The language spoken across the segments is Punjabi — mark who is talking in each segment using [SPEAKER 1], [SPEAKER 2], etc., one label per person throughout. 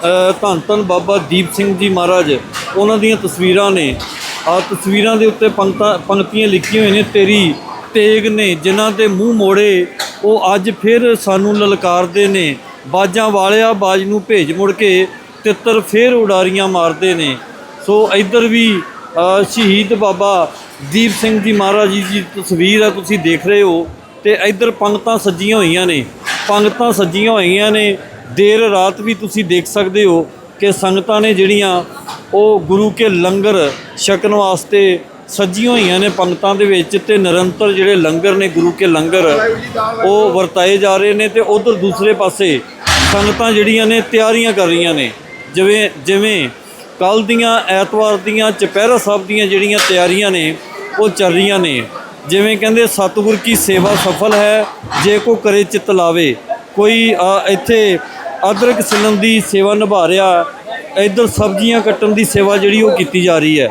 [SPEAKER 1] ਅ, ਧੰਨ ਧੰਨ ਬਾਬਾ ਦੀਪ ਸਿੰਘ ਜੀ ਮਹਾਰਾਜ ਉਹਨਾਂ ਦੀਆਂ ਤਸਵੀਰਾਂ ਨੇ। ਆ ਤਸਵੀਰਾਂ ਦੇ ਉੱਤੇ ਪੰਕਤਾਂ ਪੰਕਤੀਆਂ ਲਿਖੀਆਂ ਹੋਈਆਂ ਨੇ ਤੇਰੀ ਤੇਗ ਨੇ ਜਿਨ੍ਹਾਂ ਦੇ ਮੂੰਹ ਮੋੜੇ ਉਹ ਅੱਜ ਫਿਰ ਸਾਨੂੰ ਲਲਕਾਰਦੇ ਨੇ। ਬਾਜਾਂ ਵਾਲਿਆ ਬਾਜ ਨੂੰ ਭੇਜ ਮੁੜ ਕੇ ਤਿੱਤਰ ਫੇਰ ਉਡਾਰੀਆਂ ਮਾਰਦੇ ਨੇ। ਸੋ ਇੱਧਰ ਵੀ ਸ਼ਹੀਦ ਬਾਬਾ ਦੀਪ ਸਿੰਘ ਜੀ ਮਹਾਰਾਜ ਜੀ ਦੀ ਤਸਵੀਰ ਆ ਤੁਸੀਂ ਦੇਖ ਰਹੇ ਹੋ। ਤੇ ਇੱਧਰ ਪੰਗਤਾਂ ਸੱਜੀਆਂ ਹੋਈਆਂ ਨੇ। ਪੰਗਤਾਂ ਸੱਜੀਆਂ ਹੋਈਆਂ ਨੇ। ਦੇਰ ਰਾਤ ਵੀ ਤੁਸੀਂ ਦੇਖ ਸਕਦੇ ਹੋ ਕਿ ਸੰਗਤਾਂ ਨੇ ਜਿਹੜੀਆਂ ਉਹ ਗੁਰੂ ਕੇ ਲੰਗਰ ਛਕਣ ਵਾਸਤੇ ਸੱਜੀਆਂ ਹੋਈਆਂ ਨੇ ਪੰਗਤਾਂ ਦੇ ਵਿੱਚ ਤੇ ਨਿਰੰਤਰ ਜਿਹੜੇ ਲੰਗਰ ਨੇ ਗੁਰੂ ਕੇ ਲੰਗਰ, ਉਹ ਵਰਤਾਏ ਜਾ ਰਹੇ ਨੇ ਤੇ ਉਧਰ ਦੂਸਰੇ ਪਾਸੇ ਸੰਗਤਾਂ ਜਿਹੜੀਆਂ ਨੇ ਤਿਆਰੀਆਂ ਕਰ ਰਹੀਆਂ ਨੇ। ਜਿਵੇਂ ਜਿਵੇਂ ਕੱਲ ਦੀਆਂ, ਐਤਵਾਰ ਦੀਆਂ, ਚੁਪਹਿਰਾ ਸਾਹਿਬ ਦੀਆਂ ਜਿਹੜੀਆਂ ਤਿਆਰੀਆਂ ਨੇ, ਉਹ ਚੱਲ ਰਹੀਆਂ ਨੇ। ਜਿਵੇਂ ਕਹਿੰਦੇ, ਸਤਿਗੁਰ ਕੀ ਸੇਵਾ ਸਫਲ ਹੈ, ਜੇ ਕੋ ਕਰੇ ਚਿਤ ਲਾਵੇ। ਕੋਈ ਇੱਥੇ ਅਦਰਕ ਸਿਲਨ ਦੀ ਸੇਵਾ ਨਿਭਾ ਰਿਹਾ ਇੱਧਰ ਸਬਜ਼ੀਆਂ ਕੱਟਣ ਦੀ ਸੇਵਾ ਜਿਹੜੀ ਉਹ ਕੀਤੀ ਜਾ ਰਹੀ ਹੈ।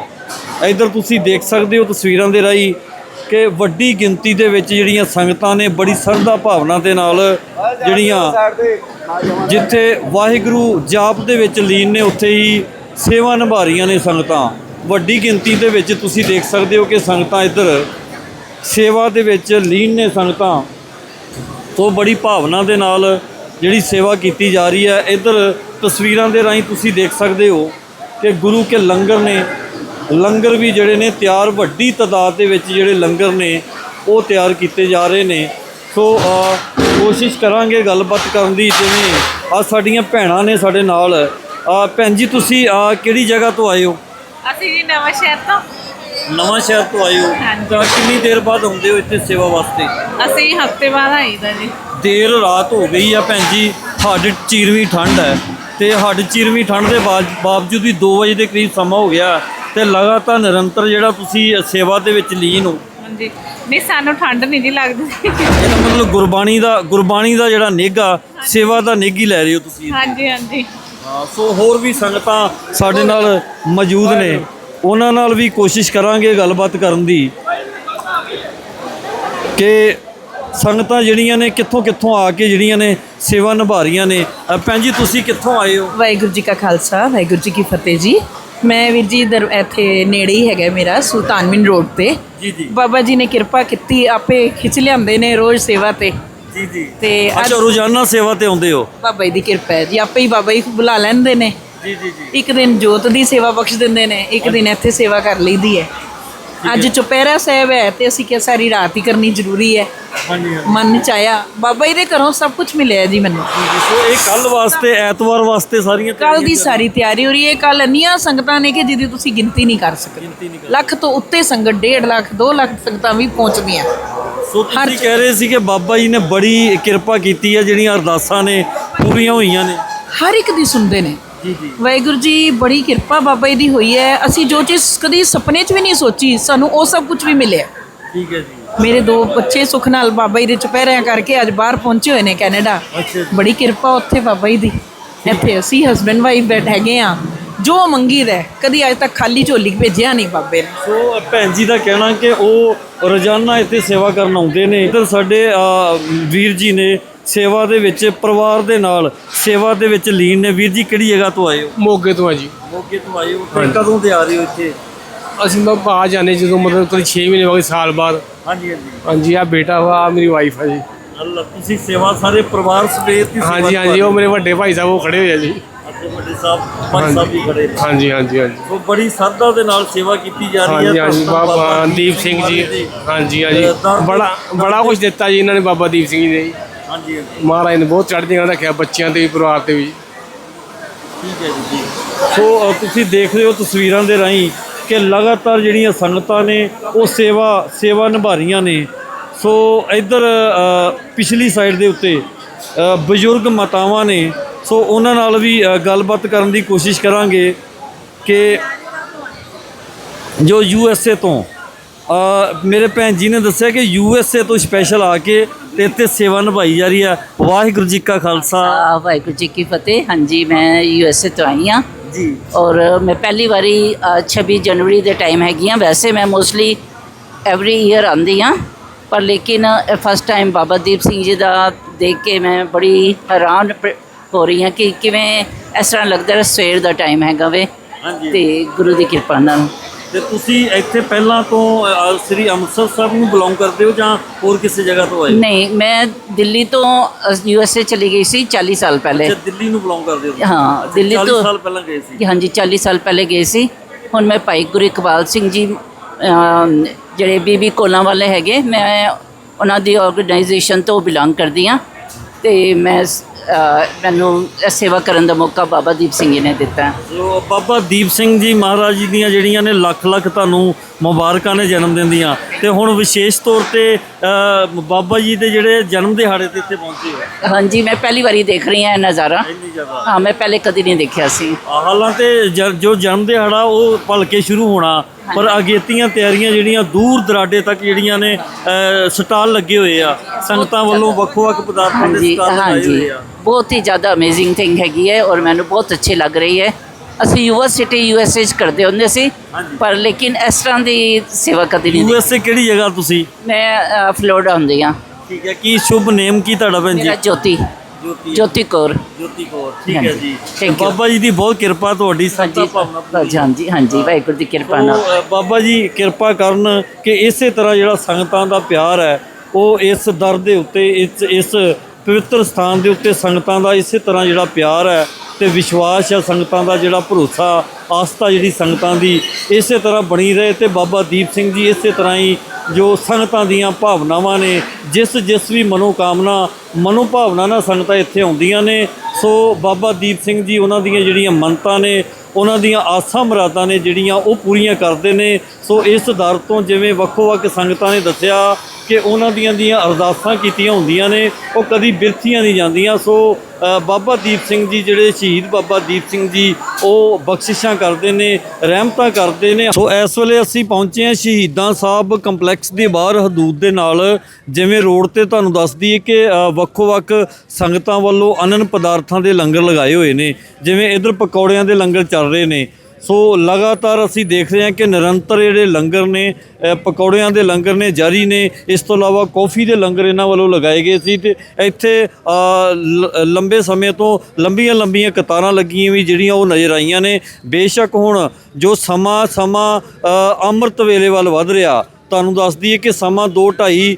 [SPEAKER 1] ਇੱਧਰ ਤੁਸੀਂ ਦੇਖ ਸਕਦੇ ਹੋ ਤਸਵੀਰਾਂ ਦੇ ਰਾਹੀਂ ਕਿ ਵੱਡੀ ਗਿਣਤੀ ਦੇ ਵਿੱਚ ਜਿਹੜੀਆਂ ਸੰਗਤਾਂ ਨੇ ਬੜੀ ਸਰਧਾ ਭਾਵਨਾ ਦੇ ਨਾਲ ਜਿਹੜੀਆਂ ਜਿੱਥੇ ਵਾਹਿਗੁਰੂ ਜਾਪ ਦੇ ਵਿੱਚ ਲੀਨ ਨੇ, ਉੱਥੇ ਹੀ ਸੇਵਾ ਨਿਭਾ ਰਹੀਆਂ ਨੇ ਸੰਗਤਾਂ। ਵੱਡੀ ਗਿਣਤੀ ਦੇ ਵਿੱਚ ਤੁਸੀਂ ਦੇਖ ਸਕਦੇ ਹੋ ਕਿ ਸੰਗਤਾਂ ਇੱਧਰ ਸੇਵਾ ਦੇ ਵਿੱਚ ਲੀਨ ਨੇ ਸੰਗਤਾਂ। ਤੋਂ ਬੜੀ ਭਾਵਨਾ ਦੇ ਨਾਲ ਜਿਹੜੀ ਸੇਵਾ ਕੀਤੀ ਜਾ ਰਹੀ ਹੈ, ਇੱਧਰ ਤਸਵੀਰਾਂ ਦੇ ਰਾਹੀਂ ਤੁਸੀਂ ਦੇਖ ਸਕਦੇ ਹੋ ਕਿ ਗੁਰੂ ਕੇ ਲੰਗਰ ਨੇ, ਲੰਗਰ ਵੀ ਜਿਹੜੇ ਨੇ ਤਿਆਰ, ਵੱਡੀ ਤਾਦਾਦ ਦੇ ਵਿੱਚ ਜਿਹੜੇ ਲੰਗਰ ਨੇ, ਉਹ ਤਿਆਰ ਕੀਤੇ ਜਾ ਰਹੇ ਨੇ। ਸੋ ਕੋਸ਼ਿਸ਼ ਕਰਾਂਗੇ ਗੱਲਬਾਤ ਕਰਨ ਦੀ, ਜਿਵੇਂ ਆ ਸਾਡੀਆਂ ਭੈਣਾਂ ਨੇ ਸਾਡੇ ਨਾਲ। ਭੈਣ ਜੀ, ਤੁਸੀਂ ਕਿਹੜੀ ਜਗ੍ਹਾ ਤੋਂ ਆਏ ਹੋ?
[SPEAKER 2] ਅਸੀਂ ਜੀ ਨਵਾਂ ਸ਼ਹਿਰ ਤੋਂ।
[SPEAKER 1] ਨਵਾਂ ਸ਼ਹਿਰ ਤੋਂ ਆਏ ਹੋ। ਤਾਂ ਕਿੰਨੀ ਦੇਰ ਬਾਅਦ ਆਉਂਦੇ ਹੋ ਇੱਥੇ ਸੇਵਾ ਵਾਸਤੇ?
[SPEAKER 2] ਅਸੀਂ ਹਫ਼ਤੇ ਬਾਅਦ ਆਈਦਾ ਜੀ।
[SPEAKER 1] ਦੇਰ ਰਾਤ ਹੋ ਗਈ ਆ ਭੈਣ ਜੀ ਹੱਡ ਚੀਰਵੀਂ ਠੰਡ ਹੈ ਤੇ ਹੱਡ ਚੀਰਵੀਂ ਠੰਡ ਦੇ ਬਾਵ- ਬਾਵਜੂਦ ਵੀ 2 ਵਜੇ ਦੇ ਕਰੀਬ ਸਮਾਂ ਹੋ ਗਿਆ ਤੇ ਲਗਾਤਾਰ ਨਿਰੰਤਰ ਜਿਹੜਾ ਤੁਸੀਂ ਸੇਵਾ ਦੇ ਵਿੱਚ ਲੀਨ ਹੋ।
[SPEAKER 2] ਹਾਂਜੀ। ਨਹੀਂ ਸਾਨੂੰ ਠੰਡ ਨਹੀਂ ਜੀ ਲੱਗਦੀ।
[SPEAKER 1] ਇਹਦਾ ਮਤਲਬ ਗੁਰਬਾਣੀ ਦਾ ਗੁਰਬਾਣੀ ਦਾ ਜਿਹੜਾ ਨਿੱਘਾ ਸੇਵਾ ਦਾ ਹੀ ਲੈ ਰਹੇ ਹੋ ਤੁਸੀਂ
[SPEAKER 2] ਹਾਂਜੀ ਹਾਂਜੀ।
[SPEAKER 1] ਹਾਂ, ਸੋ ਹੋਰ ਵੀ ਸੰਗਤਾਂ ਸਾਡੇ ਨਾਲ ਮੌਜੂਦ ਨੇ। ਉਹਨਾਂ ਨਾਲ ਵੀ ਕੋਸ਼ਿਸ਼ ਕਰਾਂਗੇ ਗੱਲਬਾਤ ਕਰਨ ਦੀ ਕਿ ਸੰਗਤਾਂ ਜਿਹੜੀਆਂ ਨੇ ਕਿੱਥੋਂ ਕਿੱਥੋਂ ਆ ਕੇ ਜਿਹੜੀਆਂ ਨੇ ਸੇਵਾ ਨਿਭਾ ਰਹੀਆਂ ਨੇ। ਭੈਣ ਜੀ ਤੁਸੀਂ ਕਿੱਥੋਂ ਆਏ ਹੋ?
[SPEAKER 3] ਵਾਹਿਗੁਰੂ ਜੀ ਕਾ ਖਾਲਸਾ ਵਾਹਿਗੁਰੂ ਜੀ ਕੀ ਫਤਿਹ ਜੀ। ਮੈਂ ਵੀਰ ਜੀ ਦਰ ਇੱਥੇ ਨੇੜੇ ਹੀ ਹੈਗਾ ਮੇਰਾ ਸੁਲਤਾਨਵਿੰਦ ਰੋਡ ਤੇ।
[SPEAKER 1] ਜੀ ਜੀ।
[SPEAKER 3] ਬਾਬਾ ਜੀ ਨੇ ਕਿਰਪਾ ਕੀਤੀ ਆਪੇ ਖਿੱਚ ਲਿਆਂਦੇ ਨੇ ਰੋਜ਼ ਸੇਵਾ ਤੇ।
[SPEAKER 1] ਜੀ ਜੀ।
[SPEAKER 3] ਤੇ ਅੱਜ
[SPEAKER 1] ਰੋਜ਼ਾਨਾ ਸੇਵਾ ਤੇ ਆਉਂਦੇ ਹੋ?
[SPEAKER 3] ਬਾਬਾ ਜੀ ਦੀ ਕਿਰਪਾ ਹੈ ਜੀ ਆਪੇ ਹੀ ਬਾਬਾ ਜੀ ਬੁਲਾ ਲੈਂਦੇ ਨੇ।
[SPEAKER 1] ਜੀ ਜੀ ਜੀ।
[SPEAKER 3] ਇੱਕ ਦਿਨ ਜੋਤ ਦੀ ਸੇਵਾ ਬਖਸ਼ ਦਿੰਦੇ ਨੇ ਇੱਕ ਦਿਨ ਇੱਥੇ ਸੇਵਾ ਕਰ ਲਈਦੀ ਹੈ। ਅੱਜ ਚੁਪਹਿਰਾ ਸਾਹਿਬ ਹੈ ਤੇ ਅਸੀਂ ਕਿਹਾ ਸਾਰੀ ਰਾਤ ਹੀ ਕਰਨੀ ਜ਼ਰੂਰੀ ਹੈ।
[SPEAKER 1] ਹਾਂਜੀ ਹਾਂਜੀ।
[SPEAKER 3] ਮਨ ਚ ਆਇਆ ਬਾਬਾ ਜੀ ਦੇ ਘਰੋਂ ਸਭ ਕੁਝ ਮਿਲਿਆ ਜੀ ਮੈਨੂੰ।
[SPEAKER 1] ਸੋ ਇਹ ਕੱਲ ਵਾਸਤੇ ਐਤਵਾਰ ਵਾਸਤੇ ਸਾਰੀਆਂ
[SPEAKER 3] ਕੱਲ ਦੀ ਸਾਰੀ ਤਿਆਰੀ ਹੋ ਰਹੀ ਹੈ। ਕੱਲ ਇੰਨੀਆਂ ਸੰਗਤਾਂ ਨੇ ਕਿ ਜਿਹਦੀ ਤੁਸੀਂ ਗਿਣਤੀ ਨਹੀਂ ਕਰ ਸਕਦੇ। ਲੱਖ ਤੋਂ ਉੱਤੇ ਸੰਗਤ 1.5 ਲੱਖ 2 ਲੱਖ ਸੰਗਤਾਂ ਵੀ ਪਹੁੰਚਦੀਆਂ।
[SPEAKER 1] ਸੋ ਤੁਸੀਂ ਕਹਿ ਰਹੇ ਸੀ ਕਿ ਬਾਬਾ ਜੀ ਨੇ ਬੜੀ ਕਿਰਪਾ ਕੀਤੀ ਹੈ ਜਿਹੜੀਆਂ ਅਰਦਾਸਾਂ ਨੇ ਪੂਰੀਆਂ ਹੋਈਆਂ ਨੇ।
[SPEAKER 3] ਹਰ ਇੱਕ ਦੀ ਸੁਣਦੇ ਨੇ।
[SPEAKER 1] ਜੀ ਜੀ।
[SPEAKER 3] ਵਾਹਿਗੁਰੂ ਜੀ ਬੜੀ ਕਿਰਪਾ ਬਾਬਾ ਜੀ ਦੀ ਹੋਈ ਹੈ। ਅਸੀਂ ਜੋ ਚੀਜ਼ ਕਦੀ ਸੁਪਨੇ 'ਚ ਵੀ ਨਹੀਂ ਸੋਚੀ ਸਾਨੂੰ ਉਹ ਸਭ ਕੁਝ ਵੀ ਮਿਲਿਆ।
[SPEAKER 1] ਠੀਕ ਹੈ ਜੀ।
[SPEAKER 3] ਮੇਰੇ ਦੋ ਬੱਚੇ ਸੁੱਖ ਨਾਲ ਬਾਬਾ ਜੀ ਦੇ ਚੁਪਹਿਰਿਆਂ ਕਰਕੇ ਅੱਜ ਬਾਹਰ ਪਹੁੰਚੇ ਹੋਏ ਨੇ ਕੈਨੇਡਾ।
[SPEAKER 1] ਅੱਛਾ ਜੀ।
[SPEAKER 3] ਬੜੀ ਕਿਰਪਾ ਉੱਥੇ ਬਾਬਾ ਜੀ ਦੀ। ਇੱਥੇ ਅਸੀਂ ਹਸਬੰਡ ਵਾਈਫ ਬੈਠ ਹੈਗੇ ਆ ਜੋ ਮੰਗੀਦਾ ਹੈ, ਕਦੀ ਅੱਜ ਤੱਕ ਖਾਲੀ ਝੋਲੀ ਭੇਜਿਆ ਨਹੀਂ ਬਾਬੇ ਨੇ।
[SPEAKER 1] ਸੋ ਭੈਣ ਜੀ ਦਾ ਕਹਿਣਾ ਕਿ ਉਹ ਰੋਜ਼ਾਨਾ ਇੱਥੇ ਸੇਵਾ ਕਰਨ ਆਉਂਦੇ ਨੇ। ਇੱਧਰ ਸਾਡੇ ਅ, ਵੀਰ ਜੀ ਨੇ ਸੇਵਾ ਦੇ ਵਿੱਚ ਪਰਿਵਾਰ ਦੇ ਨਾਲ ਸੇਵਾ ਦੇ ਵਿੱਚ ਲੀਨ ਨੇ। ਵੀਰ ਜੀ ਕਿਹੜੀ ਜਗ੍ਹਾ ਤੋਂ ਆਏ ਹੋ?
[SPEAKER 4] ਮੋਗੇ ਤੋਂ ਆ ਜੀ।
[SPEAKER 1] ਮੋਗੇ ਤੋਂ ਆਏ ਹੋ। ਤੇ ਕਦੋਂ ਤੇ ਆ ਰਹੇ ਹੋ ਇੱਥੇ?
[SPEAKER 4] ਅਸੀਂ ਤਾਂ ਆ ਜਾਂਦੇ ਜਦੋਂ ਮਤਲਬ ਕੋਈ 6 ਮਹੀਨੇ ਬਾਅਦ ਸਾਲ ਬਾਅਦ।
[SPEAKER 1] ਹਾਂਜੀ ਹਾਂਜੀ।
[SPEAKER 4] ਹਾਂਜੀ ਆ ਬੇਟਾ ਵਾ ਆਹ ਮੇਰੀ ਵਾਈਫ ਆ ਜੀ।
[SPEAKER 1] ਅੱਲਾ ਤੁਸੀਂ ਸੇਵਾ ਸਾਰੇ ਪਰਿਵਾਰ ਸਮੇਤ ਸੇਵਾ
[SPEAKER 4] ਹਾਂਜੀ ਹਾਂਜੀ ਉਹ ਮੇਰੇ ਵੱਡੇ ਭਾਈ ਸਾਹਿਬ ਉਹ ਖੜੇ ਹੋਏ ਆ ਜੀ।
[SPEAKER 1] ਵੱਡੇ ਸਾਹਿਬ ਪੰਜ ਸਾਹਿਬ ਵੀ ਖੜੇ ਨੇ।
[SPEAKER 4] ਹਾਂਜੀ ਹਾਂਜੀ ਹਾਂਜੀ।
[SPEAKER 1] ਉਹ ਬੜੀ ਸਰਦਾ ਦੇ ਨਾਲ ਸੇਵਾ ਕੀਤੀ ਜਾ ਰਹੀ ਹੈ।
[SPEAKER 4] ਹਾਂਜੀ ਹਾਂਜੀ
[SPEAKER 1] ਧੰਨ
[SPEAKER 4] ਬਾਬਾ
[SPEAKER 1] ਬਾਬਾ
[SPEAKER 4] ਦੀਪ ਸਿੰਘ ਜੀ। ਹਾਂਜੀ ਹਾਂਜੀ।
[SPEAKER 1] ਅ, ਦਰ-
[SPEAKER 4] ਬੜਾ ਬੜਾ ਕੁਝ ਦਿੱਤਾ ਜੀ ਇਹਨਾਂ ਨੇ ਬਾਬਾ ਦੀਪ ਸਿੰਘ ਜੀ ਨੇ ਜੀ।
[SPEAKER 1] ਹਾਂਜੀ ਹਾਂਜੀ।
[SPEAKER 4] ਮਹਾਰਾਜ ਨੇ ਬਹੁਤ ਚੜ੍ਹਦੀਆਂ ਕਲਾਂ ਰੱਖਿਆ ਬੱਚਿਆਂ ਤੇ ਵੀ ਪਰਿਵਾਰ ਤੇ ਵੀ।
[SPEAKER 1] ਠੀਕ ਹੈ ਜੀ ਸੋ ਅ, ਤੁਸੀਂ ਦੇਖ ਰਹੇ ਹੋ ਤਸਵੀਰਾਂ ਦੇ ਰਾਹੀਂ ਕਿ ਲਗਾਤਾਰ ਜਿਹੜੀਆਂ ਸੰਗਤਾਂ ਨੇ ਉਹ ਸੇਵਾ ਸੇਵਾ ਨਿਭਾ ਰਹੀਆਂ ਨੇ। ਸੋ ਇੱਧਰ ਅ, ਪਿਛਲੀ ਸਾਈਡ ਦੇ ਉੱਤੇ ਅ, ਬਜ਼ੁਰਗ ਮਾਤਾਵਾਂ ਨੇ। ਸੋ ਉਹਨਾਂ ਨਾਲ ਵੀ ਅ, ਗੱਲਬਾਤ ਕਰਨ ਦੀ ਕੋਸ਼ਿਸ਼ ਕਰਾਂਗੇ ਕਿ ਜੋ ਯੂ ਐਸ ਏ ਤੋਂ ਅ, ਮੇਰੇ ਭੈਣ ਜੀ ਨੇ ਦੱਸਿਆ ਕਿ ਯੂ ਐਸ ਏ ਤੋਂ ਸਪੈਸ਼ਲ ਆ ਕੇ ਤੇ ਇੱਥੇ ਸੇਵਾ ਨਿਭਾਈ ਜਾ ਰਹੀ ਹੈ ਵਾਹਿਗੁਰੂ ਜੀ ਕਾ ਖਾਲਸਾ।
[SPEAKER 5] ਆ ਵਾਹਿਗੁਰੂ ਜੀ ਕੀ ਫਤਿਹ। ਹਾਂਜੀ ਮੈਂ ਯੂ ਐਸ ਏ ਤੋਂ ਆਈ ਹਾਂ।
[SPEAKER 1] ਜੀ।
[SPEAKER 5] ਔਰ ਮੈਂ ਪਹਿਲੀ ਵਾਰੀ ਅ, 26 ਜਨਵਰੀ ਦੇ ਟਾਈਮ ਹੈਗੀ ਹਾਂ ਵੈਸੇ ਮੈਂ ਮੋਸਟਲੀ ਐਵਰੀ ਈਅਰ ਆਉਂਦੀ ਹਾਂ। ਪਰ ਲੇਕਿਨ ਫਸਟ ਟਾਈਮ ਬਾਬਾ ਦੀਪ ਸਿੰਘ ਜੀ ਦਾ ਦੇਖ ਕੇ ਮੈਂ ਬੜੀ ਹੈਰਾਨ ਹੋ ਰਹੀਆਂ ਕਿ ਕਿਵੇਂ ਇਸ ਤਰ੍ਹਾਂ ਲੱਗਦਾ ਸਵੇਰ ਦਾ ਟਾਈਮ ਹੈਗਾ ਵੇ।
[SPEAKER 1] ਹਾਂਜੀ।
[SPEAKER 5] ਤੇ ਗੁਰੂ ਦੀ ਕਿਰਪਾ ਨਾਲ।
[SPEAKER 1] ਤੇ ਤੁਸੀਂ ਇੱਥੇ ਪਹਿਲਾਂ ਤੋਂ ਅ, ਸ੍ਰੀ ਅੰਮ੍ਰਿਤਸਰ ਸਾਹਿਬ ਨੂੰ ਬਿਲੋਂਗ ਕਰਦੇ ਹੋ ਜਾਂ ਹੋਰ ਕਿਸੇ ਜਗ੍ਹਾ ਤੋਂ ਆਏ ਹੋ?
[SPEAKER 5] ਨਹੀਂ ਮੈਂ ਦਿੱਲੀ ਤੋਂ ਯੂ ਐਸ ਏ ਚਲੀ ਗਈ ਸੀ 40 ਸਾਲ ਪਹਿਲੇ।
[SPEAKER 1] ਅੱਛਾ ਦਿੱਲੀ ਨੂੰ ਬਿਲੋਂਗ ਕਰਦੇ ਹੋ
[SPEAKER 5] ਹਾਂ,
[SPEAKER 1] ਅੱਛਾ,
[SPEAKER 5] ਦਿੱਲੀ
[SPEAKER 1] 40
[SPEAKER 5] ਤੋਂ-
[SPEAKER 1] ਸਾਲ ਪਹਿਲਾਂ ਗਏ ਸੀ?
[SPEAKER 5] ਹਾਂਜੀ 40 ਸਾਲ ਪਹਿਲੇ ਗਏ ਸੀ। ਹੁਣ ਮੈਂ ਭਾਈ ਗੁਰੂ ਇਕਬਾਲ ਸਿੰਘ ਜੀ ਅਮ, ਜਿਹੜੇ ਬੀਬੀ ਕੋਲਾਂ ਵਾਲੇ ਹੈਗੇ ਮੈਂ ਉਹਨਾਂ ਦੀ ਆਰਗੇਨਾਈਜੇਸ਼ਨ ਤੋਂ ਬਿਲੋਂਗ ਕਰਦੀ ਹਾਂ। ਤੇ ਮੈਂ ਸ- ਮੈਨੂੰ ਸੇਵਾ ਕਰਨ ਦਾ ਮੌਕਾ ਬਾਬਾ ਦੀਪ ਸਿੰਘ ਜੀ ਨੇ ਦਿੱਤਾ।
[SPEAKER 1] ਸੋ ਬਾਬਾ ਦੀਪ ਸਿੰਘ ਜੀ ਮਹਾਰਾਜ ਜੀ ਦੀਆਂ ਜਿਹੜੀਆਂ ਨੇ ਲੱਖ ਲੱਖ ਤੁਹਾਨੂੰ ਮੁਬਾਰਕਾਂ ਨੇ ਜਨਮ ਦਿਨ ਦੀਆਂ ਤੇ ਹੁਣ ਵਿਸ਼ੇਸ਼ ਤੌਰ ਤੇ ਅ, ਬਾਬਾ ਜੀ ਦੇ ਜਿਹੜੇ ਜਨਮ ਦਿਹਾੜੇ ਤੇ ਇੱਥੇ ਪਹੁੰਚੇ ਹੋ।
[SPEAKER 5] ਹਾਂਜੀ ਮੈਂ ਪਹਿਲੀ ਵਾਰੀ ਦੇਖ ਰਹੀ ਹਾਂ ਇਹ ਨਜ਼ਾਰਾ।
[SPEAKER 1] ਇੰਨੀ ਜ਼ਿਆਦਾ।
[SPEAKER 5] ਹਾਂ ਮੈਂ ਪਹਿਲੇ ਕਦੀ ਨਹੀਂ ਦੇਖਿਆ ਸੀ।
[SPEAKER 1] ਹਾਲਾਂਕਿ ਜ- ਜੋ ਜਨਮ ਦਿਹਾੜਾ ਉਹ ਭਲਕੇ ਸ਼ੁਰੂ ਹੋਣਾ ਪਰ ਅਗੇਤੀਆਂ ਤਿਆਰੀਆਂ ਜਿਹੜੀਆਂ ਦੂਰ ਦਰਾਡੇ ਤੱਕ ਜਿਹੜੀਆਂ ਨੇ ਅ, ਸਟਾਲ ਲੱਗੇ ਹੋਏ ਆ ਸੰਗਤਾਂ ਵੱਲੋਂ ਵੱਖੋ-ਵੱਖ ਪਦਾਰਥਾਂ ਦੇ
[SPEAKER 5] ਹਾਂਜੀ
[SPEAKER 1] ਸਟਾਲ ਲਗਾਏ
[SPEAKER 5] ਹਾਂਜੀ।
[SPEAKER 1] ਹੋਏ ਆ।
[SPEAKER 5] ਬਹੁਤ ਹੀ ਜ਼ਿਆਦਾ ਅਮੇਜ਼ਿੰਗ ਥਿੰਗ ਹੈਗੀ ਹੈ ਔਰ ਮੈਨੂੰ ਬਹੁਤ ਅੱਛੀ ਲੱਗ ਰਹੀ ਹੈ। ਅਸੀਂ ਯੂਨੀਵਰਸਿਟੀ ਯੂਐਸਏ ਚ ਕਰਦੇ ਹੁੰਦੇ ਸੀ। ਪਰ ਲੇਕਿਨ ਇਸ ਤਰ੍ਹਾਂ ਦੀ ਸੇਵਾ ਕਦੀ ਨਹੀਂ
[SPEAKER 1] ਯੂ ਐਸ ਏ ਕਿਹੜੀ ਜਗ੍ਹਾ ਤੁਸੀਂ?
[SPEAKER 5] ਮੈਂ ਫਲੋਰਡਾ ਹੁੰਦੀ ਹਾਂ।
[SPEAKER 1] ਠੀਕ ਹੈ ਕੀ ਸ਼ੁਭ ਨੇਮ ਕੀ ਤੁਹਾਡਾ ਭੈਣ ਜੀ?
[SPEAKER 5] ਮੇਰਾ ਜੋਤੀ।
[SPEAKER 1] ਜੋਤੀ।
[SPEAKER 5] ਜੋਤੀ ਕੌਰ।
[SPEAKER 1] ਜੋਤੀ ਕੌਰ ਠੀਕ ਹੈ ਜੀ. ਬਾਬਾ ਜੀ ਦੀ ਬਹੁਤ ਕਿਰਪਾ ਤੁਹਾਡੀ ਸੰਤਾ ਭਾਵਨਾ
[SPEAKER 5] ਹਾਂਜੀ ਹਾਂਜੀ ਹਾਂਜੀ ਵਾਹਿਗੁਰੂ ਦੀ ਕਿਰਪਾ
[SPEAKER 1] ਉਹ,
[SPEAKER 5] ਨਾਲ।
[SPEAKER 1] ਅ, ਬਾਬਾ ਜੀ ਕਿਰਪਾ ਕਰਨ ਕਿ ਇਸੇ ਤਰ੍ਹਾਂ ਜਿਹੜਾ ਸੰਗਤਾਂ ਦਾ ਪਿਆਰ ਹੈ ਉਹ ਇਸ ਦਰ ਦੇ ਉੱਤੇ ਇਸ ਇਸ ਪਵਿੱਤਰ ਸਥਾਨ ਦੇ ਉੱਤੇ ਸੰਗਤਾਂ ਦਾ ਇਸੇ ਤਰ੍ਹਾਂ ਜਿਹੜਾ ਪਿਆਰ ਹੈ ਤੇ ਵਿਸ਼ਵਾਸ ਆ ਸੰਗਤਾਂ ਦਾ ਜਿਹੜਾ ਭਰੋਸਾ, ਆਸਥਾ ਜਿਹੜੀ ਸੰਗਤਾਂ ਦੀ ਇਸੇ ਤਰ੍ਹਾਂ ਬਣੀ ਰਹੇ ਤੇ ਬਾਬਾ ਦੀਪ ਸਿੰਘ ਜੀ ਇਸੇ ਤਰ੍ਹਾਂ ਹੀ ਜੋ ਸੰਗਤਾਂ ਦੀਆਂ ਭਾਵਨਾਵਾਂ ਨੇ, ਜਿਸ ਜਿਸ ਵੀ ਮਨੋਕਾਮਨਾ, ਮਨੋਭਾਵਨਾ ਨਾਲ ਸੰਗਤਾਂ ਇੱਥੇ ਆਉਂਦੀਆਂ ਨੇ, ਸੋ ਬਾਬਾ ਦੀਪ ਸਿੰਘ ਜੀ ਉਹਨਾਂ ਦੀਆਂ ਜਿਹੜੀਆਂ ਮੰਨਤਾਂ ਨੇ, ਉਹਨਾਂ ਦੀਆਂ ਆਸਾਂ ਮੁਰਾਦਾਂ ਨੇ ਜਿਹੜੀਆਂ ਉਹ ਪੂਰੀਆਂ ਕਰਦੇ ਨੇ ਸੋ ਇਸ ਦਰ ਤੋਂ ਜਿਵੇਂ ਵੱਖੋ-ਵੱਖ ਸੰਗਤਾਂ ਨੇ ਦੱਸਿਆ ਕਿ ਉਹਨਾਂ ਦੀਆਂ ਦੀਆਂ ਅਰਦਾਸਾਂ ਕੀਤੀਆਂ ਹੁੰਦੀਆਂ ਨੇ, ਉਹ ਕਦੀ ਬਿਰਥੀਆਂ ਨਹੀਂ ਜਾਂਦੀਆਂ। ਸੋ ਬਾਬਾ ਦੀਪ ਸਿੰਘ ਜੀ ਜਿਹੜੇ ਸ਼ਹੀਦ ਬਾਬਾ ਦੀਪ ਸਿੰਘ ਜੀ, ਉਹ ਬਖਸ਼ਿਸ਼ਾਂ ਕਰਦੇ ਨੇ, ਰਹਿਮਤਾਂ ਕਰਦੇ ਨੇ। ਸੋ ਇਸ ਵੇਲੇ ਅਸੀਂ ਪਹੁੰਚੇ ਹਾਂ ਸ਼ਹੀਦਾਂ ਸਾਹਿਬ ਕੰਪਲੈਕਸ ਦੇ ਬਾਹਰ ਹਦੂਦ ਦੇ ਨਾਲ। ਜਿਵੇਂ ਰੋਡ ਤੇ ਤੁਹਾਨੂੰ ਦੱਸ ਦਈਏ ਕਿ ਵੱਖੋ-ਵੱਖ ਸੰਗਤਾਂ ਵੱਲੋਂ ਅਨਨ ਪਦਾਰਥਾਂ ਦੇ ਲੰਗਰ ਲਗਾਏ ਹੋਏ ਨੇ। ਜਿਵੇਂ ਇਧਰ ਪਕੌੜਿਆਂ ਦੇ ਲੰਗਰ ਚੱਲ ਰਹੇ ਨੇ। ਸੋ ਲਗਾਤਾਰ ਅਸੀਂ ਦੇਖ ਰਹੇ ਹਾਂ ਕਿ ਨਿਰੰਤਰ ਜਿਹੜੇ ਲੰਗਰ ਨੇ ਪਕੌੜਿਆਂ ਦੇ ਲੰਗਰ ਨੇ, ਜਾਰੀ ਨੇ, ਇਸ ਤੋਂ ਇਲਾਵਾ ਕੌਫੀ ਦੇ ਲੰਗਰ ਇਹਨਾਂ ਵੱਲੋਂ ਲਗਾਏ ਗਏ ਸੀ ਤੇ ਇੱਥੇ ਲ- ਲੰਬੇ ਸਮੇਂ ਤੋਂ ਲੰਬੀਆਂ ਲੰਬੀਆਂ ਕਤਾਰਾਂ ਲੱਗੀਆਂ ਵੀ ਜਿਹੜੀਆਂ ਉਹ ਨਜ਼ਰ ਆਈਆਂ ਨੇ। ਬੇਸ਼ੱਕ ਹੁਣ ਜੋ ਸਮਾਂ ਸਮਾਂ ਅੰਮ੍ਰਿਤ ਵੇਲੇ ਵੱਲ ਵੱਧ ਰਿਹਾ ਤੁਹਾਨੂੰ ਦੱਸ ਦਈਏ ਕਿ ਸਮਾਂ 2:30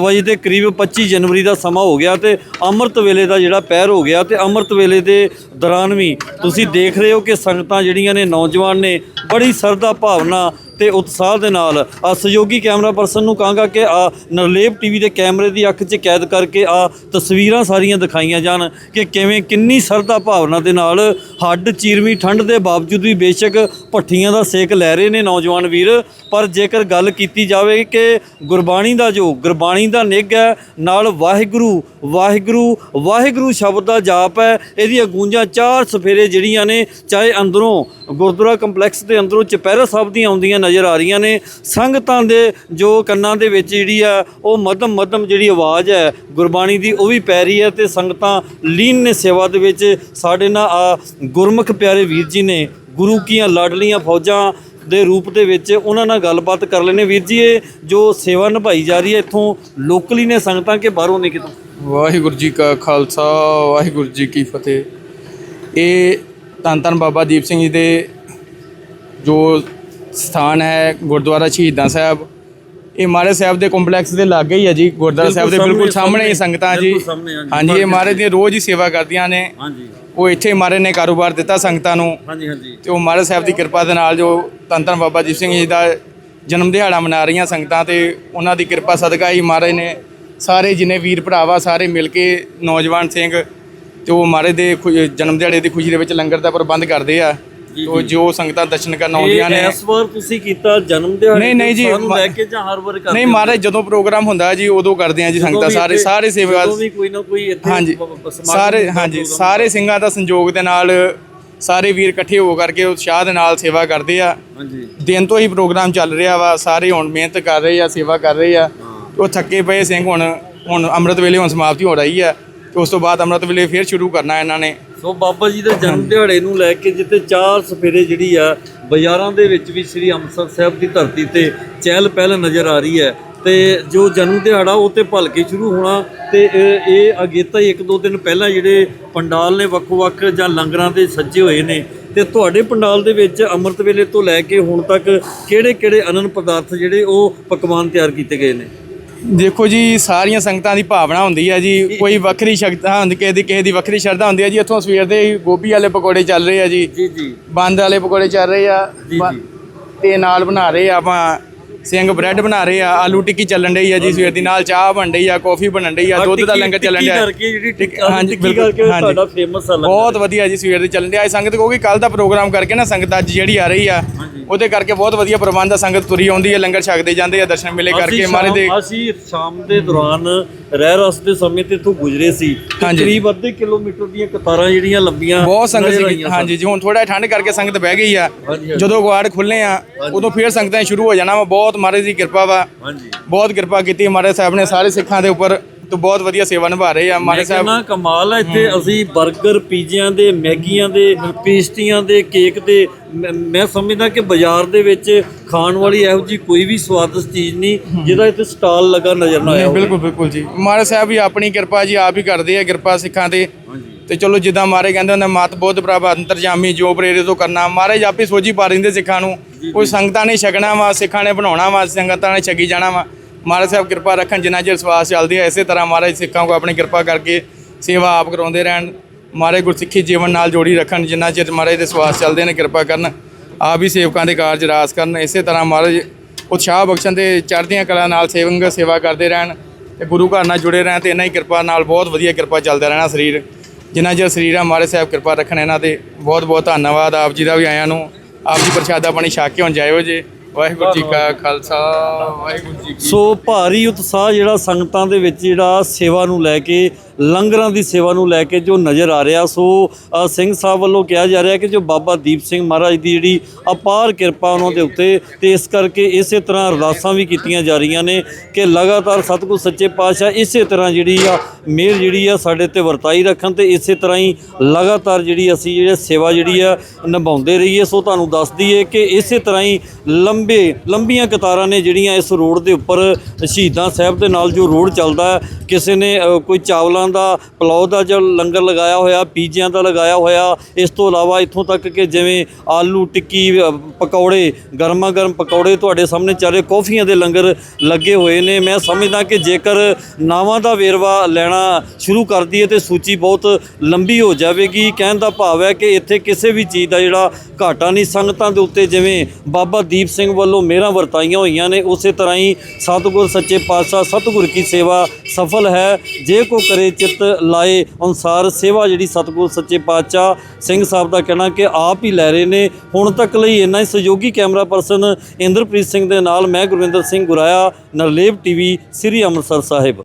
[SPEAKER 1] ਵਜੇ ਦੇ ਕਰੀਬ 25 ਜਨਵਰੀ ਦਾ ਸਮਾਂ ਹੋ ਗਿਆ ਤੇ ਅੰਮ੍ਰਿਤ ਵੇਲੇ ਦਾ ਜਿਹੜਾ ਪਹਿਰ ਹੋ ਗਿਆ ਤੇ ਅੰਮ੍ਰਿਤ ਵੇਲੇ ਦੇ ਦੌਰਾਨ ਵੀ ਤੁਸੀਂ ਦੇਖ ਰਹੇ ਹੋ ਕਿ ਸੰਗਤਾਂ ਜਿਹੜੀਆਂ ਨੇ, ਨੌਜਵਾਨ ਨੇ ਬੜੀ ਸਰਦਾ ਭਾਵਨਾ ਤੇ ਉਤਸ਼ਾਹ ਦੇ ਨਾਲ ਆ ਸਹਿਯੋਗੀ ਕੈਮਰਾ ਪਰਸਨ ਨੂੰ ਕਹਾਂਗਾ ਕਿ ਆ ਨਰਲੇਪ ਟੀਵੀ ਦੇ ਕੈਮਰੇ ਦੀ ਅੱਖ 'ਚ ਕੈਦ ਕਰਕੇ ਆ ਤਸਵੀਰਾਂ ਸਾਰੀਆਂ ਦਿਖਾਈਆਂ ਜਾਣ ਕਿ ਕਿਵੇਂ ਕਿੰਨੀ ਸਰਦਾ ਭਾਵਨਾ ਦੇ ਨਾਲ ਹੱਡ ਚੀਰਵੀਂ ਠੰਡ ਦੇ ਬਾਵਜੂਦ ਵੀ ਬੇਸ਼ੱਕ ਭੱਠੀਆਂ ਦਾ ਸੇਕ ਲੈ ਰਹੇ ਨੇ ਨੌਜਵਾਨ ਵੀਰ। ਪਰ ਜੇਕਰ ਗੱਲ ਕੀਤੀ ਜਾਵੇ ਕਿ ਗੁਰਬਾਣੀ ਦਾ ਜੋ ਗੁਰਬਾਣੀ ਦਾ ਨਿੱਘ ਹੈ, ਨਾਲ ਵਾਹਿਗੁਰੂ ਵਾਹਿਗੁਰੂ ਵਾਹਿਗੁਰੂ ਸ਼ਬਦ ਦਾ ਜਾਪ ਹੈ, ਇਹਦੀਆਂ ਗੂੰਜਾਂ ਚਾਰ ਸਫੇਰੇ ਜਿਹੜੀਆਂ ਨੇ, ਚਾਹੇ ਅੰਦਰੋਂ ਗੁਰਦੁਆਰਾ ਕੰਪਲੈਕਸ ਦੇ ਅੰਦਰੋਂ ਚਪਹਿਰਾ ਸਾਹਿਬ ਦੀਆਂ ਆਉਂਦੀਆਂ ਨਜ਼ਰ ਆ ਰਹੀਆਂ ਨੇ। ਸੰਗਤਾਂ ਦੇ ਜੋ ਕੰਨਾਂ ਦੇ ਵਿੱਚ ਜਿਹੜੀ ਆ, ਉਹ ਮਧਮ ਮਧਮ ਜਿਹੜੀ ਆਵਾਜ਼ ਹੈ, ਗੁਰਬਾਣੀ ਦੀ, ਉਹ ਵੀ ਪੈ ਰਹੀ ਹੈ ਤੇ ਸੰਗਤਾਂ ਲੀਨ ਨੇ ਸੇਵਾ ਦੇ ਵਿੱਚ। ਸਾਡੇ ਨਾਲ ਆ ਗੁਰਮੁਖ ਪਿਆਰੇ ਵੀਰ ਜੀ ਨੇ, ਗੁਰੂ ਕੀਆਂ ਲਾਡਲੀਆਂ ਫੌਜਾਂ ਦੇ ਰੂਪ ਦੇ ਵਿੱਚ ਉਹਨਾਂ ਨਾਲ ਗੱਲਬਾਤ ਕਰ ਲੈਣੇ ਵੀਰ ਜੀ, ਇਹ ਜੋ ਸੇਵਾ ਨਿਭਾਈ ਜਾ ਰਹੀ ਹੈ, ਇੱਥੋਂ ਲੋਕਲੀ ਨੇ ਸੰਗਤਾਂ ਕਿ ਬਾਹਰੋਂ ਨੇ ਕਿਤੋਂ?
[SPEAKER 6] ਵਾਹਿਗੁਰੂ ਜੀ ਕਾ ਖਾਲਸਾ, ਵਾਹਿਗੁਰੂ ਜੀ ਕੀ ਫਤਿਹ। ਇਹ ਧੰਨ ਧੰਨ ਬਾਬਾ ਦੀਪ ਸਿੰਘ ਜੀ ਦੇ ਜੋ ਸਥਾਨ ਹੈ ਗੁਰਦੁਆਰਾ ਸ਼ਹੀਦਾਂ ਸਾਹਿਬ। ਇਹ ਮਹਾਰਾਜ ਸਾਹਿਬ ਦੇ ਕੰਪਲੈਕਸ ਦੇ ਲਾਗੇ ਹੀ ਹੈ ਜੀ ਗੁਰਦੁਆਰਾ ਸਾਹਿਬ ਦੇ ਬਿਲਕੁਲ ਸਾਹਮਣੇ ਹੀ ਸੰਗਤਾਂ ਜੀ।
[SPEAKER 1] ਹਾਂਜੀ।
[SPEAKER 6] ਇਹ ਮਹਾਰਾਜ ਦੀਆਂ ਰੋਜ਼ ਹੀ ਸੇਵਾ ਕਰਦੀਆਂ ਨੇ।
[SPEAKER 1] ਹਾਂਜੀ।
[SPEAKER 6] ਉਹ ਇੱਥੇ ਮਹਾਰਾਜ ਨੇ ਕਾਰੋਬਾਰ ਦਿੱਤਾ ਸੰਗਤਾਂ ਨੂੰ।
[SPEAKER 1] ਹਾਂਜੀ ਹਾਂਜੀ।
[SPEAKER 6] ਤੇ ਉਹ ਮਹਾਰਾਜ ਸਾਹਿਬ ਦੀ ਕਿਰਪਾ ਦੇ ਨਾਲ ਜੋ ਧੰਨ ਬਾਬਾ ਦੀਪ ਸਿੰਘ ਜੀ ਦਾ ਜਨਮ ਦਿਹਾੜਾ ਮਨਾ ਰਹੀਆਂ ਸੰਗਤਾਂ ਤੇ ਉਹਨਾਂ ਦੀ ਕਿਰਪਾ ਸਦਕਾ ਹੀ ਮਹਾਰਾਜ ਨੇ ਸਾਰੇ ਜਿੰਨੇ ਵੀਰ ਭਰਾਵਾ ਸਾਰੇ ਮਿਲ ਕੇ ਨੌਜਵਾਨ ਸਿੰਘ ਤੇ ਉਹ ਮਹਾਰਾਜ ਦੇ ਜਨਮ ਦਿਹਾੜੇ ਦੀ ਖੁਸ਼ੀ ਦੇ ਵਿੱਚ ਲੰਗਰ ਦਾ ਪ੍ਰਬੰਧ ਕਰਦੇ ਆ।
[SPEAKER 1] ਜੀ,
[SPEAKER 6] ਉਹ ਜੋ। ਸੰਗਤਾਂ ਦਰਸ਼ਨ ਕਰਨ ਆਉਂਦੀਆਂ ਨੇ।
[SPEAKER 1] ਇਸ ਵਾਰ ਤੁਸੀਂ ਕੀਤਾ ਜਨਮ ਦਿਹਾੜੇ
[SPEAKER 6] ਨਹੀਂ, ਨਹੀਂ ਜੀ,
[SPEAKER 1] ਸਾਨੂੰ ਲੈ ਕੇ ਜਾਂ ਹਰ ਵਾਰ ਕਰਦੇ
[SPEAKER 6] ਨਹੀਂ? ਮਹਾਰਾਜ ਜਦੋਂ ਪ੍ਰੋਗਰਾਮ ਹੁੰਦਾ ਜੀ ਉਦੋਂ ਕਰਦੇ ਆ ਜੀ ਸੰਗਤਾਂ ਸਾਰੇ ਸਾਰੇ ਸੇਵਾ
[SPEAKER 1] ਵੀ ਕੋਈ ਨਾ ਕੋਈ ਇੱਥੇ
[SPEAKER 6] ਹਾਂਜੀ ਸਾਰੇ ਹਾਂਜੀ ਸਾਰੇ ਸਿੰਘਾਂ ਦਾ ਸੰਯੋਗ ਦੇ ਨਾਲ ਸਾਰੇ ਵੀਰ ਇਕੱਠੇ ਹੋ ਕਰਕੇ ਉਤਸ਼ਾਹ ਦੇ ਨਾਲ ਸੇਵਾ ਕਰਦੇ ਆ।
[SPEAKER 1] ਹਾਂਜੀ।
[SPEAKER 6] ਦਿਨ ਤੋਂ ਹੀ ਪ੍ਰੋਗਰਾਮ ਚੱਲ ਰਿਹਾ ਵਾ ਸਾਰੇ ਹੁਣ ਮਿਹਨਤ ਕਰ ਰਹੇ ਆ ਸੇਵਾ ਕਰ ਰਹੇ ਆ। ਉਹ ਥੱਕੇ ਪਏ ਸਿੰਘ ਹੁਣ ਹੁਣ ਅੰਮ੍ਰਿਤ ਵੇਲੇ ਹੁਣ ਸਮਾਪਤੀ ਹੋ ਰਹੀ ਆ। ਉਸ ਤੋਂ ਬਾਅਦ ਅੰਮ੍ਰਿਤ ਵੇਲੇ ਫੇਰ ਸ਼ੁਰੂ ਕਰਨਾ ਇਹਨਾਂ ਨੇ।
[SPEAKER 1] ਸੋ ਬਾਬਾ ਜੀ ਦੇ ਜਨਮ ਦਿਹਾੜੇ ਨੂੰ ਲੈ ਕੇ ਜਿੱਥੇ ਚਾਰ ਸਫੇਰੇ ਜਿਹੜੀ ਆ ਬਾਜ਼ਾਰਾਂ ਦੇ ਵਿੱਚ ਵੀ ਸ੍ਰੀ ਅੰਮ੍ਰਿਤਸਰ ਸਾਹਿਬ ਦੀ ਧਰਤੀ ਤੇ ਚਹਿਲ ਪਹਿਲ ਨਜ਼ਰ ਆ ਰਹੀ ਹੈ। ਤੇ ਜੋ ਜਨਮ ਦਿਹਾੜਾ ਉਹ ਤੇ ਭਲਕੇ ਸ਼ੁਰੂ ਹੋਣਾ ਤੇ ਇਹ ਇਹ ਅਗੇਤਾ ਹੀ ਇੱਕ ਦੋ ਦਿਨ ਪਹਿਲਾਂ ਜਿਹੜੇ ਪੰਡਾਲ ਨੇ ਵੱਖ-ਵੱਖ ਜਾਂ ਲੰਗਰਾਂ ਦੇ ਸੱਜੇ ਹੋਏ ਨੇ। ਤੇ ਤੁਹਾਡੇ ਪੰਡਾਲ ਦੇ ਵਿੱਚ ਅੰਮ੍ਰਿਤ ਵੇਲੇ ਤੋਂ ਲੈ ਕੇ ਹੁਣ ਤੱਕ ਕਿਹੜੇ-ਕਿਹੜੇ ਅਨੰਨ ਪਦਾਰਥ ਜਿਹੜੇ ਉਹ ਪਕਵਾਨ ਤਿਆਰ ਕੀਤੇ ਗਏ ਨੇ?
[SPEAKER 6] ਦੇਖੋ ਜੀ ਸਾਰੀਆਂ ਸੰਗਤਾਂ ਦੀ ਭਾਵਨਾ ਹੁੰਦੀ ਹੈ ਜੀ। ਕੋਈ ਵੱਖਰੀ ਸ਼ਕਤਾ ਹੁੰਦੀ ਕਿਸੇ ਦੀ ਕਿਸੇ ਦੀ ਵੱਖਰੀ ਸ਼ਰਧਾ ਹੁੰਦੀ ਹੈ ਜੀ। ਇੱਥੋਂ ਸਵੇਰ ਦੇ ਹੀ ਗੋਭੀ ਵਾਲੇ ਪਕੌੜੇ ਚੱਲ ਰਹੇ ਆ ਜੀ।
[SPEAKER 1] ਜੀ ਜੀ।
[SPEAKER 6] ਬੰਦ ਵਾਲੇ ਪਕੌੜੇ ਚੱਲ ਰਹੇ ਆ।
[SPEAKER 1] ਜੀ,
[SPEAKER 6] ਬ-
[SPEAKER 1] ਜੀ।
[SPEAKER 6] ਤੇ ਨਾਲ ਬਣਾ ਰਹੇ ਆ ਆਪਾਂ ਸਿੰਘ ਬ੍ਰੈਡ ਬਣਾ ਰਹੇ ਆ ਆਲੂ ਟਿੱਕੀ ਚੱਲਣ ਡਈ ਆ ਜੀ ਸਵੇਰ ਦੀ ਨਾਲ ਚਾਹ ਬਣ ਰਹੀ ਆ ਕਾਫੀ ਬਣਨ ਡਈ ਆ ਦੁੱਧ ਦਾ ਲੰਗਰ ਚੱਲਣ ਟਿੱਕੀ ਹਾਂਜੀ, ਬਿਲਕੁਲ।
[SPEAKER 1] ਤੁਹਾਡਾ ਫੇਮਸ ਆ
[SPEAKER 6] ਬਹੁਤ ਵਧੀਆ ਜੀ ਸਵੇਰ ਦੀ ਚੱਲਣ ਇਹ ਸੰਗਤ ਕਹੋਗੀ ਕੱਲ ਦਾ ਪ੍ਰੋਗਰਾਮ ਕਰਕੇ ਨਾ ਸੰਗਤ ਅੱਜ ਜਿਹੜੀ ਆ ਰਹੀ ਆ ਉਹਦੇ ਕਰਕੇ ਬਹੁਤ ਵਧੀਆ ਪ੍ਰਬੰਧ ਆ ਸੰਗਤ ਤੁਰੀ ਆਉਂਦੀ ਹੈ ਲੰਗਰ ਛਕਦੇ ਜਾਂਦੇ ਆ ਦਰਸ਼ਨ ਮੇਲੇ ਕਰਕੇ ਮਾਰੇ ਦੇ
[SPEAKER 1] ਅਸੀਂ ਸ਼ਾਮ ਦੇ ਦੌਰਾਨ ਰਹਿ ਰਸ ਦੇ ਸਮੇਂ ਤੇ ਇੱਥੋਂ ਗੁਜ਼ਰੇ ਸੀ ਤੇ। ਕਰੀਬ ਅੱਧੇ ਕਿਲੋਮੀਟਰ ਦੀਆਂ ਕਤਾਰਾਂ ਜਿਹੜੀਆਂ ਲੰਬੀਆਂ
[SPEAKER 6] ਬਹੁਤ ਸੰਗਤ ਸੀ। ਹਾਂਜੀ ਜੀ ਹੁਣ ਥੋੜਾ ਠੰਡ ਕਰਕੇ ਸੰਗਤ ਬਹਿ ਗਈ ਆ। ਜਦੋਂ ਗਵਾੜ ਖੁੱਲੇ ਆ ਉਦੋਂ ਫੇਰ ਸੰਗਤਾਂ ਸ਼ੁਰੂ ਹੋ ਜਾਣਾ ਵਾ ਬਹੁਤ ਮਹਾਰਾਜ ਦੀ ਕਿਰਪਾ ਵਾ।
[SPEAKER 1] ਹਾਂਜੀ।
[SPEAKER 6] ਬਹੁਤ ਕਿਰਪਾ ਕੀਤੀ ਮਹਾਰਾਜ ਸਾਹਿਬ ਨੇ ਸਾਰੇ ਸਿੱਖਾਂ ਦੇ ਉੱਪਰ ਤੋਂ ਬਹੁਤ ਵਧੀਆ ਸੇਵਾ ਨਿਭਾ ਰਹੇ ਆ ਮਹਾਰਾਜ ਸਾਹਿਬ।
[SPEAKER 1] ਕਹਿੰਦਾ ਕਮਾਲ ਹੈ ਇੱਥੇ ਅਸੀਂ 버ਗਰ ਪੀਜ਼ਿਆਂ ਦੇ ਮੈਗੀਆਂ ਦੇ ਪੇਸਟੀਆਂ ਦੇ ਕੇਕ ਦੇ ਮੈਂ- ਸਮਝਦਾ ਕਿ ਬਾਜ਼ਾਰ ਦੇ ਵਿੱਚ ਖਾਣ ਵਾਲੀ ਇਹੋ ਜੀ ਕੋਈ ਵੀ ਸਵਾਦਿਸ਼ਟ ਚੀਜ਼ ਨਹੀਂ ਜਿਹਦਾ ਇੱਥੇ ਸਟਾਲ ਲੱਗਾ ਨਜ਼ਰ ਨਾ ਆਇਆ।
[SPEAKER 6] ਬਿਲਕੁਲ ਬਿਲਕੁਲ ਜੀ। ਮਹਾਰਾਜ ਸਾਹਿਬ ਵੀ ਆਪਣੀ ਕਿਰਪਾ ਜੀ ਆਪ ਹੀ ਕਰਦੇ ਆ ਕਿਰਪਾ ਸਿੱਖਾਂ ਤੇ। ਤੇ ਚਲੋ ਜਿੱਦਾਂ ਮਾਰੇ ਕਹਿੰਦੇ ਹੁੰਦੇ ਮਤ ਬੋਧ ਪ੍ਰਭ ਅੰਤਰਜਾਮੀ ਜੋ ਪ੍ਰੇਰਿਤ ਤੋਂ ਕਰਨਾ। ਮਹਾਰਾਜ ਆਪੇ ਸੋਝੀ ਪਾ ਰਹਿੰਦੇ ਸਿੱਖਾਂ ਨੂੰ। ਕੋਈ ਸੰਗਤਾਂ ਨੇ ਛਕਣਾ ਵਾ, ਸਿੱਖਾਂ ਨੇ ਬਣਾਉਣਾ ਵਾ, ਸੰਗਤਾਂ ਨੇ ਛਕੀ ਜਾਣਾ ਵਾ। ਮਹਾਰਾਜ ਸਾਹਿਬ ਕਿਰਪਾ ਰੱਖਣ, ਜਿੰਨਾ ਚਿਰ ਸਵਾਸ ਚੱਲਦੀ ਹੈ ਇਸੇ ਤਰ੍ਹਾਂ ਮਹਾਰਾਜ ਸਿੱਖਾਂ ਕੋ ਆਪਣੀ ਕਿਰਪਾ ਕਰਕੇ ਸੇਵਾ ਆਪ ਕਰਾਉਂਦੇ ਰਹਿਣ। ਮਹਾਰਾਜ ਗੁਰਸਿੱਖੀ ਜੀਵਨ ਨਾਲ ਜੋੜੀ ਰੱਖਣ, ਜਿੰਨਾ ਚਿਰ ਮਹਾਰਾਜ ਦੇ ਸਵਾਸ ਚੱਲਦੇ ਨੇ, ਕਿਰਪਾ ਕਰਨ। ਆਪ ਹੀ ਸੇਵਕਾਂ ਦੇ ਕਾਰਜ ਰਾਸ ਕਰਨ। ਇਸੇ ਤਰ੍ਹਾਂ ਮਹਾਰਾਜ ਉਤਸ਼ਾਹ ਬਖਸ਼ਣ ਤੇ ਚੜ੍ਹਦੀਆਂ ਕਲਾ ਨਾਲ ਸੇਵੰਗ ਸੇਵਾ ਕਰਦੇ ਰਹਿਣ ਤੇ ਗੁਰੂ ਘਰ ਨਾਲ ਜੁੜੇ ਰਹਿਣ ਤੇ ਇਹਨਾਂ ਹੀ ਕਿਰਪਾ ਨਾਲ ਬਹੁਤ ਵਧੀਆ ਕਿਰਪਾ ਚੱਲਦਾ ਰਹਿਣਾ ਸਰੀਰ। ਜਿੰਨਾ ਚਿਰ ਸਰੀਰ ਆ, ਮਹਾਰਾਜ ਸਾਹਿਬ ਕਿਰਪਾ ਰੱਖਣ ਇਹਨਾਂ ਤੇ। ਬਹੁਤ ਬਹੁਤ ਧੰਨਵਾਦ ਆਪ ਜੀ ਦਾ ਵੀ ਆਇਆਂ ਨੂੰ। ਆਪ ਜੀ ਪ੍ਰਸ਼ਾਦਾ ਪਾਣੀ ਛਕ ਕੇ ਹੁਣ ਜਾਇਓ ਜੇ। ਵਾਹਿਗੁਰੂ ਜੀ ਕਾ ਖਾਲਸਾ ਵਾਹਿਗੁਰੂ ਜੀ ਕੀ
[SPEAKER 1] ਸੋ ਭਾਰੀ ਉਤਸ਼ਾਹ ਜਿਹੜਾ ਸੰਗਤਾਂ ਦੇ ਵਿੱਚ ਜਿਹੜਾ ਸੇਵਾ ਨੂੰ ਲੈ ਕੇ ਲੰਗਰਾਂ ਦੀ ਸੇਵਾ ਨੂੰ ਲੈ ਕੇ ਜੋ ਨਜ਼ਰ ਆ ਰਿਹਾ। ਸੋ ਸਿੰਘ ਸਾਹਿਬ ਵੱਲੋਂ ਕਿਹਾ ਜਾ ਰਿਹਾ ਕਿ ਜੋ ਬਾਬਾ ਦੀਪ ਸਿੰਘ ਮਹਾਰਾਜ ਦੀ ਜਿਹੜੀ ਅਪਾਰ ਕਿਰਪਾ ਉਹਨਾਂ ਦੇ ਉੱਤੇ ਤੇ ਇਸ ਕਰਕੇ ਇਸੇ ਤਰ੍ਹਾਂ ਅਰਦਾਸਾਂ ਵੀ ਕੀਤੀਆਂ ਜਾ ਰਹੀਆਂ ਨੇ ਕਿ ਲਗਾਤਾਰ ਸਤਿਗੁਰ ਸੱਚੇ ਪਾਤਸ਼ਾਹ ਇਸੇ ਤਰ੍ਹਾਂ ਜਿਹੜੀ ਆ ਮਿਹਰ ਜਿਹੜੀ ਆ ਸਾਡੇ ਤੇ ਵਰਤਾਈ ਰੱਖਣ ਤੇ ਇਸੇ ਤਰ੍ਹਾਂ ਹੀ ਲਗਾਤਾਰ ਜਿਹੜੀ ਅਸੀਂ ਜਿਹੜੇ ਸੇਵਾ ਜਿਹੜੀ ਆ ਨਿਭਾਉਂਦੇ ਰਹੀਏ। ਸੋ, ਤੁਹਾਨੂੰ ਦੱਸ ਦਈਏ ਕਿ ਇਸੇ ਤਰ੍ਹਾਂ ਹੀ ਲੰਬੇ, ਲੰਬੀਆਂ ਕਤਾਰਾਂ ਨੇ ਜਿਹੜੀਆਂ ਇਸ ਰੋਡ ਦੇ ਉੱਪਰ ਸ਼ਹੀਦਾਂ ਸਾਹਿਬ ਦੇ ਨਾਲ ਜੋ ਰੋਡ ਚੱਲਦਾ ਕਿਸੇ ਨੇ ਕੋਈ ਚਾਵਲਾਂ ਦਾ ਪਲਾਓ ਦਾ ਜੋ ਲੰਗਰ ਲਗਾਇਆ ਹੋਇਆ ਪੀਜ਼ਿਆਂ ਦਾ ਲਗਾਇਆ ਹੋਇਆ, ਇਸ ਤੋਂ ਇਲਾਵਾ ਇੱਥੋਂ ਤੱਕ ਕਿ ਜਿਵੇਂ ਆਲੂ, ਟਿੱਕੀ ਪਕੌੜੇ ਗਰਮਾ ਗਰਮ ਪਕੌੜੇ ਤੁਹਾਡੇ ਸਾਹਮਣੇ ਚੱਲ ਰਹੇ, ਕੌਫੀਆਂ ਦੇ ਲੰਗਰ ਲੱਗੇ ਹੋਏ ਨੇ। ਮੈਂ ਸਮਝਦਾ ਕਿ ਜੇਕਰ ਨਾਵਾਂ ਦਾ ਵੇਰਵਾ ਲੈਣਾ ਸ਼ੁਰੂ ਕਰ ਦਈਏ ਤੇ ਸੂਚੀ ਬਹੁਤ ਲੰਬੀ ਹੋ ਜਾਵੇਗੀ। ਕਹਿਣ ਦਾ ਭਾਵ ਹੈ ਕਿ ਇੱਥੇ ਕਿਸੇ ਵੀ ਚੀਜ਼ ਦਾ ਜਿਹੜਾ ਘਾਟਾ ਨਹੀਂ, ਸੰਗਤਾਂ ਦੇ ਉੱਤੇ ਜਿਵੇਂ ਬਾਬਾ ਦੀਪ ਸਿੰਘ ਵੱਲੋਂ ਮਿਹਰਾਂ ਵਰਤਾਈਆਂ ਹੋਈਆਂ ਨੇ, ਉਸੇ ਤਰ੍ਹਾਂ ਹੀ ਸਤਿਗੁਰ ਸੱਚੇ ਪਾਤਸ਼ਾਹ, ਸਤਿਗੁਰ ਕੀ ਸੇਵਾ ਸਫਲ ਹੈ। ਜੇ ਕੋ ਕਰੇ ਚਿੱਤ ਲਾਏ ਅਨੁਸਾਰ ਸੇਵਾ ਜਿਹੜੀ ਸਤਿਗੁਰ ਸੱਚੇ ਪਾਤਸ਼ਾਹ ਸਿੰਘ ਸਾਹਿਬ ਦਾ ਕਹਿਣਾ ਕਿ ਆਪ ਹੀ ਲੈ ਰਹੇ ਨੇ। ਹੁਣ ਤੱਕ ਲਈ ਇੰਨਾ ਹੀ ਸਹਿਯੋਗੀ ਕੈਮਰਾ ਪਰਸਨ ਇੰਦਰਪ੍ਰੀਤ ਸਿੰਘ ਦੇ ਨਾਲ ਮੈਂ ਗੁਰਵਿੰਦਰ ਸਿੰਘ ਗੁਰਾਇਆ, ਨਰਲੇਵ ਟੀਵੀ, ਸ੍ਰੀ ਅੰਮ੍ਰਿਤਸਰ ਸਾਹਿਬ।